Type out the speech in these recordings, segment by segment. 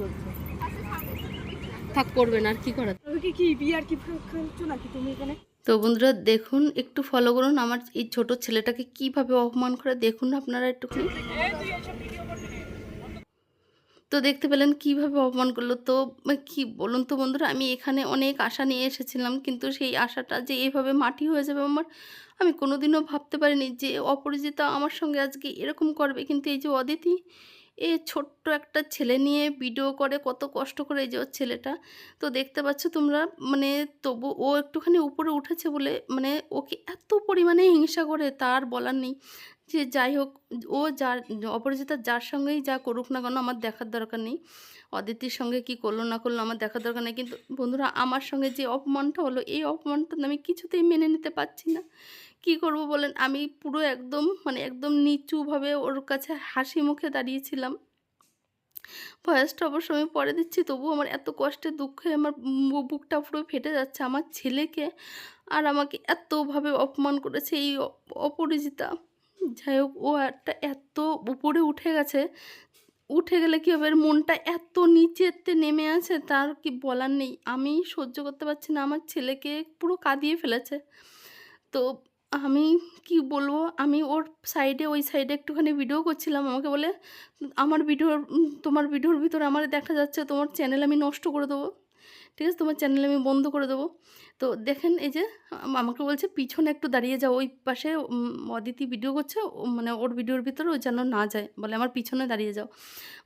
বলছে। থাক করবে না আর কি করা কি কি বিয়ার কি খেলছো নাকি তুমি এখানে? তো বন্ধুরা দেখুন একটু ফলো করুন। আমার এই ছোট ছেলেটাকে কীভাবে অপমান করে দেখুন আপনারা একটুখানি তো দেখতে পেলেন কীভাবে অপমান করল। তো কি বলুন তো বন্ধুরা আমি এখানে অনেক আশা নিয়ে এসেছিলাম কিন্তু সেই আশাটা যে এইভাবে মাটি হয়ে যাবে আমার আমি কোনোদিনও ভাবতে পারিনি যে অপরিচিতা আমার সঙ্গে আজকে এরকম করবে। কিন্তু এই যে অদিতি এ ছোট্ট একটা ছেলে নিয়ে ভিডিও করে কত কষ্ট করে এই যে ওর ছেলেটা। তো দেখতে পাচ্ছ তোমরা মানে তবু ও একটুখানি উপরে উঠেছে বলে মানে ওকে এত পরিমাণে হিংসা করে, তার বলার নেই। যে যাই হোক, ও যার অপরিচিতা যার সঙ্গেই যা করুক না কেন আমার দেখার দরকার নেই। অদিতির সঙ্গে কি করল না করল আমার দেখার দরকার নেই। কিন্তু বন্ধুরা, আমার সঙ্গে যে অপমানটা হলো, এই অপমানটা আমি কিছুতেই মেনে নিতে পারছি না। কি করব বলেন? আমি পুরো একদম মানে একদম নিচুভাবে ওর কাছে হাসি মুখে দাঁড়িয়েছিলাম। ভয়েসটা অবশ্য আমি পরে দিচ্ছি, তবুও আমার এত কষ্টে দুঃখে আমার বুকটা পুরো ফেটে যাচ্ছে। আমার ছেলেকে আর আমাকে এতভাবে অপমান করেছে এই অপরিচিতা যাই হোক, ও একটা এত উপরে উঠে গেছে। উঠে গেলে কী হবে? মনটা এত নিচেতে নেমে আছে, তার কি বলার নেই। আমি সহ্য করতে পারছি না, আমার ছেলেকে পুরো কাঁদিয়ে ফেলেছে। তো আমি কি বলব? আমি ওর সাইডে ওই সাইডে একটুখানি ভিডিও করছিলাম, আমাকে বলে, আমার ভিডিওর তোমার ভিডিওর ভিতরে আমার দেখা যাচ্ছে, তোমার চ্যানেল আমি নষ্ট করে দেবো। ঠিক আছে? তোমার চ্যানেল আমি বন্ধ করে দেবো। তো দেখেন এই যে আমাকে বলছে, পিছনে একটু দাঁড়িয়ে যাও, ওই পাশে অদিতি ভিডিও করছে মানে ওর ভিডিওর ভিতরে ও যেন না যায়। বলে, আমার পিছনে দাঁড়িয়ে যাও।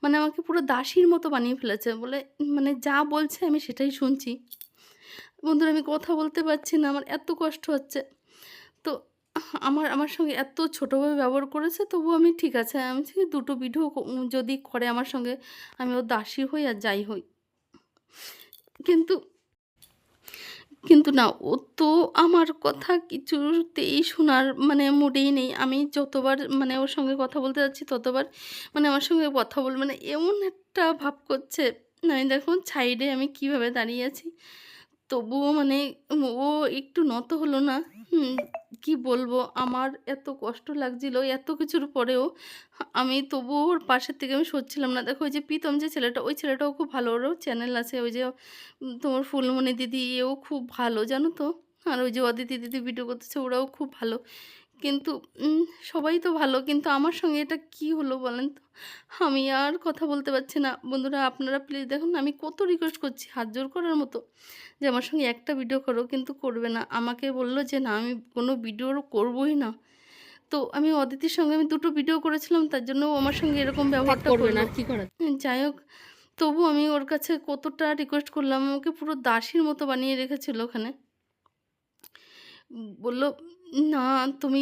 মানে আমাকে পুরো দাসীর মতো বানিয়ে ফেলেছে। বলে মানে যা বলছে, আমি সেটাই শুনছি। বন্ধুরা, আমি কথা বলতে পারছি না, আমার এত কষ্ট হচ্ছে। তো আমার আমার সঙ্গে এত ছোটোভাবে ব্যবহার করেছে, তবু আমি ঠিক আছে, আমি দুটো ভিডিও যদি করে আমার সঙ্গে, আমি ওর দাসী হই আর যাই হই। কিন্তু কিন্তু না, ও তো আমার কথা কিছুতেই শোনার মানে মুডেই নেই। আমি যতবার মানে ওর সঙ্গে কথা বলতে যাচ্ছি, ততবার মানে আমার সঙ্গে কথা বল মানে এমন একটা ভাব করছে। আমি দেখুন, সাইডে আমি কীভাবে দাঁড়িয়ে আছি। তবুও মানে ও একটু নত হলো না। কি বলব? আমার এত কষ্ট লাগছিল এত কিছুর পরেও। আমি তবুও ওর পাশের থেকে আমি সরছিলাম না। দেখো, ওই যে প্রীতম যে ছেলেটা, ওই ছেলেটাও খুব ভালো, ওরও চ্যানেল আছে। ওই যে তোমার ফুলমণি দিদি, এও খুব ভালো, জানো তো? আর ওই যে অদিতি দিদি ভিডিও করতেছে, ওরাও খুব ভালো। কিন্তু সবাই তো ভালো কিন্তু আমার সঙ্গে এটা কি হলো বলেন তো? আমি আর কথা বলতে পারছি না। বন্ধুরা আপনারা প্লিজ দেখুন আমি কত রিকোয়েস্ট করছি হাত জোর করার মতো যে আমার সঙ্গে একটা ভিডিও করো কিন্তু করবে না। আমাকে বলল যে না আমি কোনো ভিডিও করবোই না। তো আমি অদিতির সঙ্গে আমি দুটো ভিডিও করেছিলাম তার জন্য আমার সঙ্গে এরকম ব্যবহারটা করবে না কি করা যাই হোক তবু আমি ওর কাছে কতটা রিকোয়েস্ট করলাম আমাকে পুরো দাসীর মতো বানিয়ে রেখেছিল ওখানে। বলল না, তুমি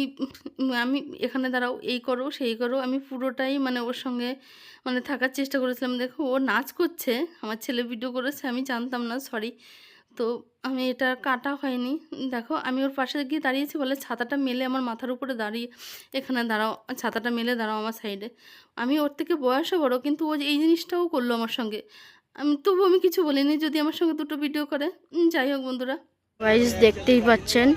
আমি এখানে দাঁড়াও, এই করো, সেই করো। আমি পুরোটাই মানে ওর সঙ্গে মানে থাকার চেষ্টা করেছিলাম। দেখো, ও নাচ করছে, আমার ছেলে ভিডিও করেছে, আমি জানতাম না সরি তো আমি এটা কাটা হয়নি। দেখো, আমি ওর পাশে গিয়ে দাঁড়িয়েছি বলে ছাতাটা মেলে আমার মাথার উপরে দাঁড়িয়ে, এখানে দাঁড়াও, ছাতাটা মেলে দাঁড়াও আমার সাইডে আমি ওর থেকে বয়সও বড়, কিন্তু ও এই জিনিসটাও করল আমার সঙ্গে। আমি তবু আমি কিছু বলিনি, যদি আমার সঙ্গে দুটো ভিডিও করে। যাই হোক বন্ধুরা। গাইজ দেখতেই পাচ্ছেন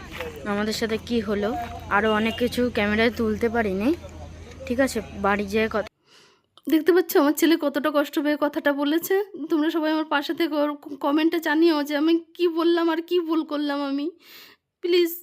আমাদের সাথে কি হলো। আরও অনেক কিছু ক্যামেরায় তুলতে পারিনি। ঠিক আছে, বাড়ি যেয়ে কথা দেখতে পাচ্ছ, আমার ছেলে কতটা কষ্ট পেয়ে কথাটা বলেছে। তোমরা সবাই আমার পাশে থেকে কমেন্টে জানিও যে আমি কি বললাম আর কি ভুল করলাম আমি। প্লিজ